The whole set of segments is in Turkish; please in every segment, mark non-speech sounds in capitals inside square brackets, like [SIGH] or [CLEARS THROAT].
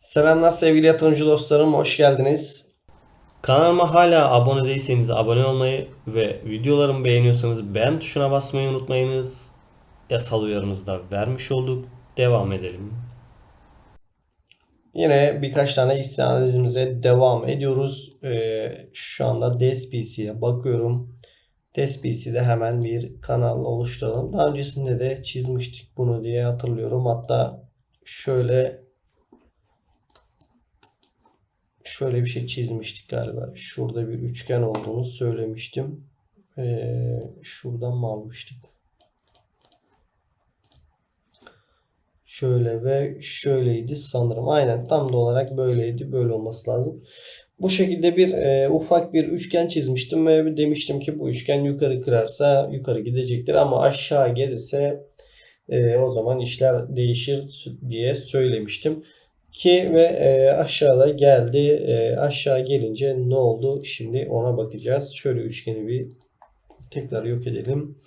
Selamlar sevgili yatırımcı dostlarım, hoş geldiniz. Kanalıma hala abone değilseniz abone olmayı ve videolarımı beğeniyorsanız beğen tuşuna basmayı unutmayınız. Yasal uyarımızı da vermiş olduk. Devam edelim. Yine birkaç tane hisse analizimize devam ediyoruz. Ee, şu anda DSPC'ye bakıyorum. DSPC'de hemen bir kanal oluşturalım. Daha öncesinde de çizmiştik bunu diye hatırlıyorum. Hatta şöyle şöyle bir şey çizmiştik galiba. Şurada bir üçgen olduğunu söylemiştim. Ee, şuradan mı almıştık? Şöyle ve şöyleydi sanırım. Aynen tam da olarak böyleydi. Böyle olması lazım. Bu şekilde bir e, ufak bir üçgen çizmiştim ve demiştim ki bu üçgen yukarı kırarsa yukarı gidecektir ama aşağı gelirse e, o zaman işler değişir diye söylemiştim. Ki ve e, aşağıda geldi. E, aşağı gelince ne oldu? Şimdi ona bakacağız. Şöyle üçgeni bir tekrar yok edelim.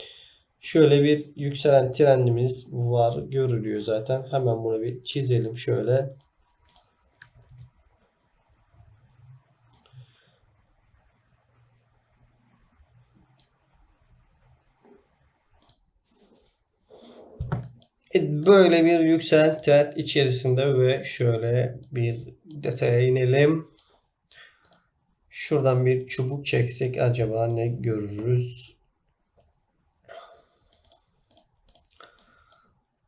Şöyle bir yükselen trendimiz var. Görülüyor zaten. Hemen bunu bir çizelim şöyle. Böyle bir yükselen trend içerisinde ve şöyle bir detaya inelim. Şuradan bir çubuk çeksek acaba ne görürüz?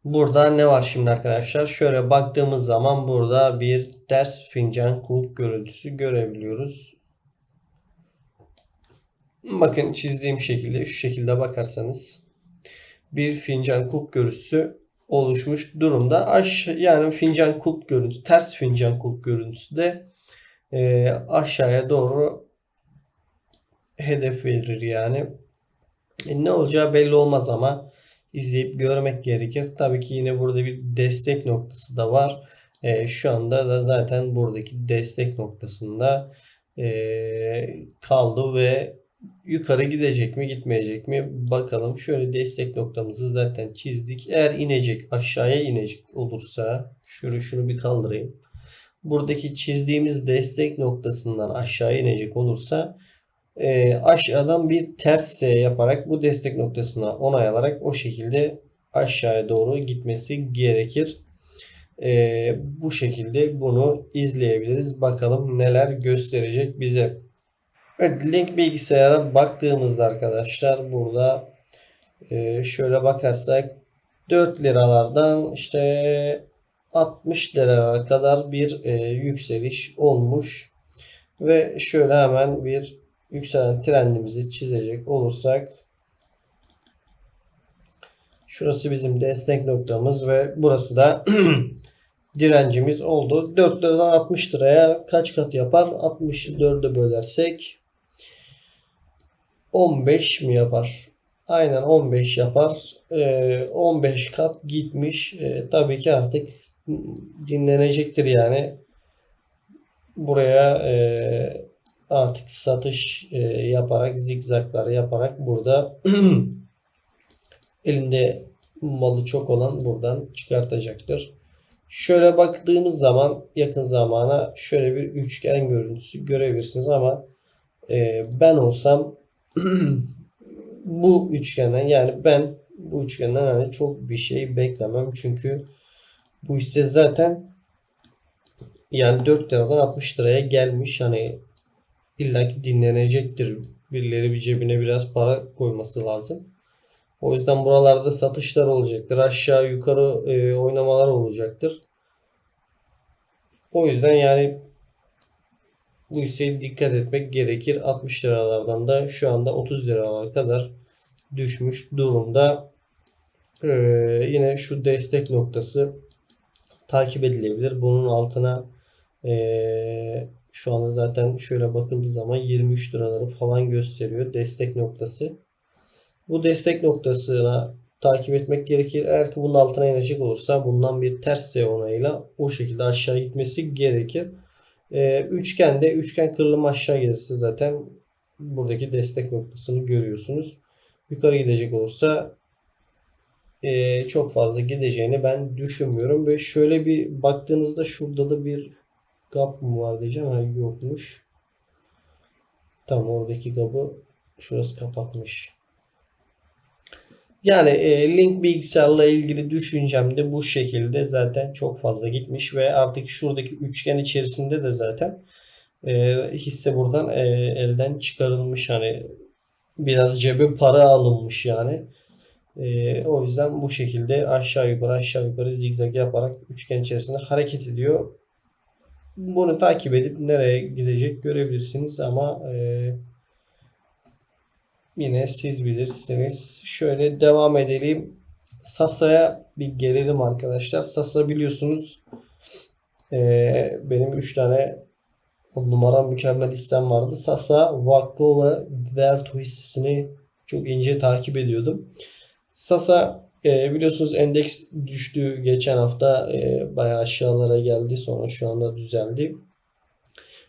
Burada ne var şimdi arkadaşlar? Şöyle baktığımız zaman burada bir ters fincan kulp görüntüsü görebiliyoruz. Bakın çizdiğim şekilde şu şekilde bakarsanız bir fincan kulp görüntüsü oluşmuş durumda. Aş yani fincan kulp görüntüsü, ters fincan kulp görüntüsü de e, aşağıya doğru hedef verir yani. E, ne olacağı belli olmaz ama izleyip görmek gerekir. Tabii ki yine burada bir destek noktası da var. E, şu anda da zaten buradaki destek noktasında e, kaldı ve yukarı gidecek mi gitmeyecek mi bakalım. Şöyle destek noktamızı zaten çizdik. Eğer inecek aşağıya inecek olursa şöyle şunu bir kaldırayım. Buradaki çizdiğimiz destek noktasından aşağı inecek olursa e, aşağıdan bir ters S yaparak bu destek noktasına onay alarak o şekilde aşağıya doğru gitmesi gerekir. E, bu şekilde bunu izleyebiliriz. Bakalım neler gösterecek bize. Evet, link bilgisayara baktığımızda arkadaşlar burada e, şöyle bakarsak 4 liralardan işte 60 liraya kadar bir e, yükseliş olmuş. Ve şöyle hemen bir yükselen trendimizi çizecek olursak şurası bizim destek noktamız ve burası da [CLEARS THROAT] direncimiz oldu. 4 liradan 60 liraya kaç kat yapar? 64'e bölersek 15 mi yapar? Aynen 15 yapar. Ee, 15 kat gitmiş. Ee, tabii ki artık dinlenecektir yani. Buraya e, artık satış e, yaparak zigzaglar yaparak burada [CLEARS THROAT] elinde malı çok olan buradan çıkartacaktır. Şöyle baktığımız zaman yakın zamana şöyle bir üçgen görüntüsü görebilirsiniz ama e, ben olsam [CLEARS THROAT] bu üçgenden yani ben bu üçgenden hani çok bir şey beklemem çünkü bu hisse zaten yani 4 liradan 60 liraya gelmiş hani illaki dinlenecektir. Birileri bir cebine biraz para koyması lazım. O yüzden buralarda satışlar olacaktır. Aşağı yukarı e, oynamalar olacaktır. O yüzden yani bu hisseye dikkat etmek gerekir. 60 liralardan da şu anda 30 liralara kadar düşmüş durumda. Ee, yine şu destek noktası takip edilebilir. Bunun altına ee, şu anda zaten şöyle bakıldığı zaman 23 liraları falan gösteriyor destek noktası. Bu destek noktasına takip etmek gerekir. Eğer ki bunun altına inecek olursa bundan bir ters onayıyla o şekilde aşağı gitmesi gerekir. Ee, üçgende üçgen kırılımı aşağı gelirse zaten buradaki destek noktasını görüyorsunuz. Yukarı gidecek olursa e, çok fazla gideceğini ben düşünmüyorum. Ve şöyle bir baktığınızda şurada da bir gap mı var diyeceğim. Ha, yokmuş. Tam oradaki gap'ı şurası kapatmış. Yani e, Link bilgisayarla ilgili düşüncem de bu şekilde zaten çok fazla gitmiş ve artık şuradaki üçgen içerisinde de zaten e, hisse buradan e, elden çıkarılmış hani biraz cebe para alınmış yani. E, o yüzden bu şekilde aşağı yukarı aşağı yukarı zigzag yaparak üçgen içerisinde hareket ediyor. Bunu takip edip nereye gidecek görebilirsiniz ama e, yine siz bilirsiniz. Şöyle devam edelim. Sasa'ya bir gelelim arkadaşlar. Sasa biliyorsunuz e, benim 3 tane on numara mükemmel listem vardı. Sasa, Vakko ve Vertu hissesini çok ince takip ediyordum. Sasa e, biliyorsunuz endeks düştü geçen hafta e, bayağı aşağılara geldi. Sonra şu anda düzeldi.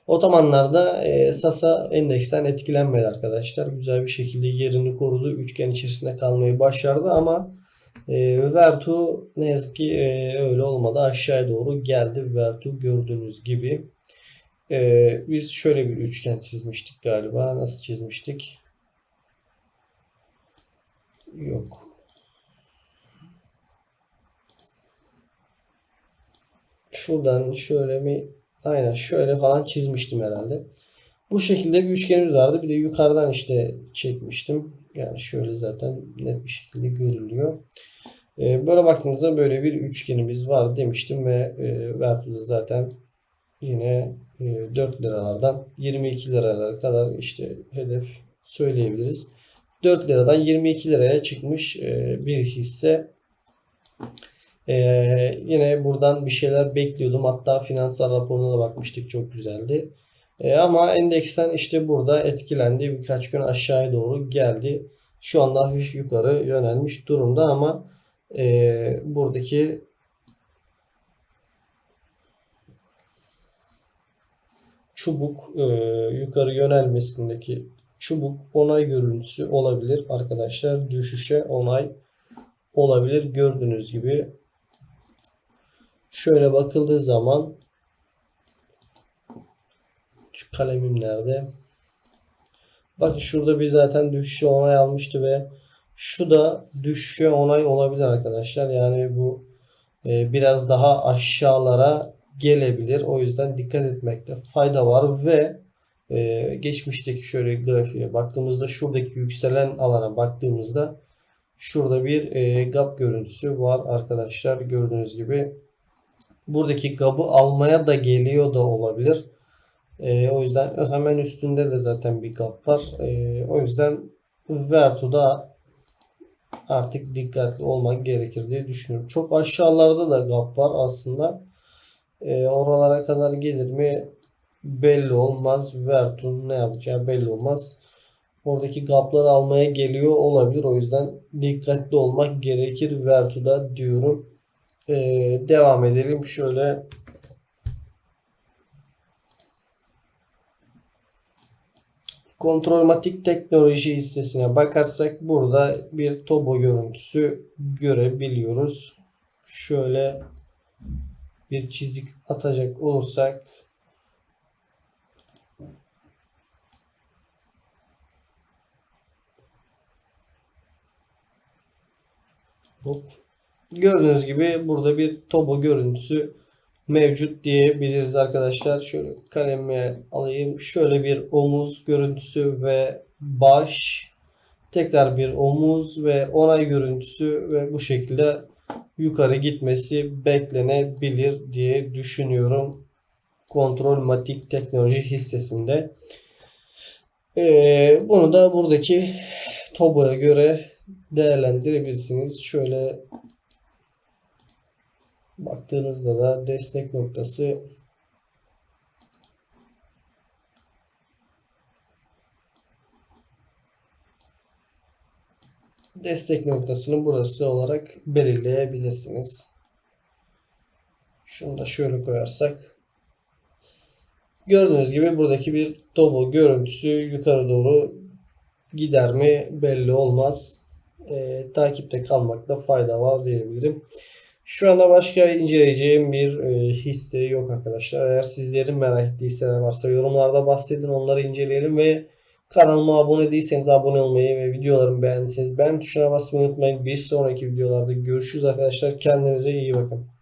O zamanlarda e, Sasa endeksten etkilenmedi arkadaşlar. Güzel bir şekilde yerini korudu. Üçgen içerisinde kalmayı başardı ama e, Vertu ne yazık ki e, öyle olmadı. Aşağıya doğru geldi Vertu gördüğünüz gibi. E, biz şöyle bir üçgen çizmiştik galiba. Nasıl çizmiştik? Yok. Şuradan şöyle mi aynen şöyle falan çizmiştim herhalde. Bu şekilde bir üçgenimiz vardı. Bir de yukarıdan işte çekmiştim. Yani şöyle zaten net bir şekilde görülüyor. Ee, böyle baktığınızda böyle bir üçgenimiz var demiştim ve e, Vertu'da zaten yine e, 4 liralardan 22 liralara kadar işte hedef söyleyebiliriz. 4 liradan 22 liraya çıkmış e, bir hisse. Ee, yine buradan bir şeyler bekliyordum. Hatta finansal raporuna da bakmıştık. Çok güzeldi. Ee, ama endeksten işte burada etkilendi. Birkaç gün aşağıya doğru geldi. Şu anda hafif yukarı yönelmiş durumda ama e, buradaki çubuk e, yukarı yönelmesindeki çubuk onay görüntüsü olabilir arkadaşlar. Düşüşe onay olabilir. Gördüğünüz gibi şöyle bakıldığı zaman şu kalemim nerede? Bakın şurada bir zaten düşüşe onay almıştı ve şu da düşüşe onay olabilir arkadaşlar. Yani bu e, biraz daha aşağılara gelebilir. O yüzden dikkat etmekte fayda var ve e, geçmişteki şöyle grafiğe baktığımızda şuradaki yükselen alana baktığımızda şurada bir e, gap görüntüsü var arkadaşlar gördüğünüz gibi buradaki gap'ı almaya da geliyor da olabilir. E, o yüzden hemen üstünde de zaten bir gap var. E, o yüzden Vertu'da artık dikkatli olmak gerekir diye düşünüyorum. Çok aşağılarda da gap var aslında. E, oralara kadar gelir mi belli olmaz. Vertu'nun ne yapacağı belli olmaz. Oradaki gapları almaya geliyor olabilir. O yüzden dikkatli olmak gerekir Vertu'da diyorum. Ee, devam edelim. Şöyle Kontrolmatik teknoloji hissesine bakarsak burada bir tobo görüntüsü görebiliyoruz. Şöyle bir çizik atacak olursak Hop. Gördüğünüz gibi burada bir tobo görüntüsü mevcut diyebiliriz arkadaşlar. Şöyle kalemi alayım. Şöyle bir omuz görüntüsü ve baş. Tekrar bir omuz ve onay görüntüsü ve bu şekilde yukarı gitmesi beklenebilir diye düşünüyorum. Kontrol Matik Teknoloji hissesinde. Ee, bunu da buradaki TOBO'ya göre değerlendirebilirsiniz. Şöyle baktığınızda da destek noktası destek noktasını burası olarak belirleyebilirsiniz. Şunu da şöyle koyarsak gördüğünüz gibi buradaki bir tobo görüntüsü yukarı doğru gider mi belli olmaz. e, takipte kalmakta fayda var diyebilirim. Şu anda başka inceleyeceğim bir e, hisse yok arkadaşlar. Eğer sizlerin merak ettiği hisseler varsa yorumlarda bahsedin onları inceleyelim ve kanalıma abone değilseniz abone olmayı ve videolarımı beğendiyseniz beğen tuşuna basmayı unutmayın. Bir sonraki videolarda görüşürüz arkadaşlar. Kendinize iyi bakın.